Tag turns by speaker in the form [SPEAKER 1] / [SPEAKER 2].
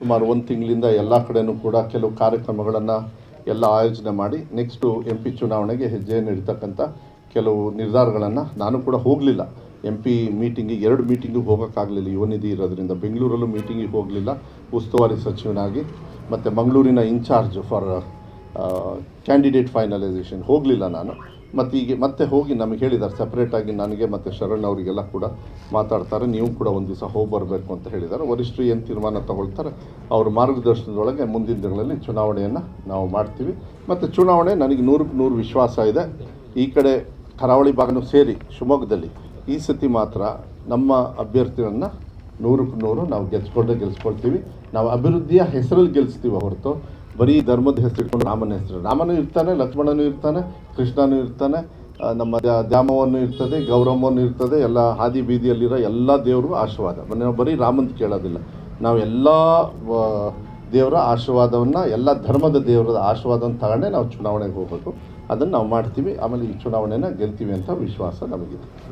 [SPEAKER 1] ಸುಮಾರು ಒಂದು ತಿಂಗಳಿಂದ ಎಲ್ಲ ಕಡೆನೂ ಕೂಡ ಕೆಲವು ಕಾರ್ಯಕ್ರಮಗಳನ್ನು ಎಲ್ಲ ಆಯೋಜನೆ ಮಾಡಿ ನೆಕ್ಸ್ಟು ಎಂ ಪಿ ಚುನಾವಣೆಗೆ ಹೆಜ್ಜೆಯನ್ನು ಇಡ್ತಕ್ಕಂಥ ಕೆಲವು ನಿರ್ಧಾರಗಳನ್ನು ನಾನು ಕೂಡ ಹೋಗಲಿಲ್ಲ. ಎಂ ಪಿ ಮೀಟಿಂಗಿಗೆ ಎರಡು ಮೀಟಿಂಗಿಗೆ ಹೋಗೋಕ್ಕಾಗಲಿಲ್ಲ. ಯುವನಿಧಿ ಇರೋದ್ರಿಂದ ಬೆಂಗಳೂರಲ್ಲೂ ಮೀಟಿಂಗಿಗೆ ಹೋಗಲಿಲ್ಲ. ಉಸ್ತುವಾರಿ ಸಚಿವನಾಗಿ ಮತ್ತು ಮಂಗಳೂರಿನ ಇನ್ಚಾರ್ಜ್ ಫಾರ್ ಕ್ಯಾಂಡಿಡೇಟ್ ಫೈನಲೈಸೇಷನ್ ಹೋಗಲಿಲ್ಲ ನಾನು. ಮತ್ತು ಈಗ ಮತ್ತೆ ಹೋಗಿ ನಮಗೆ ಹೇಳಿದ್ದಾರೆ ಸಪ್ರೇಟಾಗಿ ನನಗೆ ಮತ್ತು ಶರಣ್ ಅವರಿಗೆಲ್ಲ ಕೂಡ ಮಾತಾಡ್ತಾರೆ, ನೀವು ಕೂಡ ಒಂದು ದಿವಸ ಹೋಗಿ ಬರಬೇಕು ಅಂತ ಹೇಳಿದ್ದಾರೆ. ವರಿಷ್ಠರು ಏನು ತೀರ್ಮಾನ ತಗೊಳ್ತಾರೆ, ಅವ್ರ ಮಾರ್ಗದರ್ಶನದೊಳಗೆ ಮುಂದಿನ ದಿನಗಳಲ್ಲಿ ಚುನಾವಣೆಯನ್ನು ನಾವು ಮಾಡ್ತೀವಿ. ಮತ್ತು ಚುನಾವಣೆ ನನಗೆ ನೂರಕ್ಕೆ ನೂರು ವಿಶ್ವಾಸ ಇದೆ. ಈ ಕಡೆ ಕರಾವಳಿ ಭಾಗನೂ ಸೇರಿ ಶಿವಮೊಗ್ಗದಲ್ಲಿ ಈ ಸತಿ ಮಾತ್ರ ನಮ್ಮ ಅಭ್ಯರ್ಥಿಗಳನ್ನು ನೂರಕ್ಕೆ ನೂರು ನಾವು ಗೆಲ್ಸ್ಕೊಂಡೇ ಗೆಲ್ಸ್ಕೊಳ್ತೀವಿ. ನಾವು ಅಭಿವೃದ್ಧಿಯ ಹೆಸರಲ್ಲಿ ಗೆಲ್ಲಿಸ್ತೀವಿ ಹೊರತು. ಬರೀ ಧರ್ಮದ ಹೆಸರು ಇಟ್ಕೊಂಡು ರಾಮನ ಹೆಸರು. ರಾಮನು ಇರ್ತಾನೆ, ಲಕ್ಷ್ಮಣನೂ ಇರ್ತಾನೆ, ಕೃಷ್ಣನೂ ಇರ್ತಾನೆ ನಮ್ಮ ದ್ಯಾ- ದ್ಯಾಮವನ್ನು ಇರ್ತದೆ ಗೌರವವನ್ನು ಇರ್ತದೆ, ಎಲ್ಲ ಹಾದಿ ಬೀದಿಯಲ್ಲಿರೋ ಎಲ್ಲ ದೇವರು ಆಶೀರ್ವಾದ. ನಾವು ಬರೀ ರಾಮಂತ ಕೇಳೋದಿಲ್ಲ. ನಾವು ಎಲ್ಲ ದೇವರ ಆಶೀರ್ವಾದವನ್ನು, ಎಲ್ಲ ಧರ್ಮದ ದೇವರ ಆಶೀರ್ವಾದವನ್ನು ತಗೊಂಡೇ ನಾವು ಚುನಾವಣೆಗೆ ಹೋಗಬೇಕು. ಅದನ್ನು ನಾವು ಮಾಡ್ತೀವಿ. ಆಮೇಲೆ ಈ ಚುನಾವಣೆನ ಗೆಲ್ತೀವಿ ಅಂತ ವಿಶ್ವಾಸ ನಮಗಿದೆ.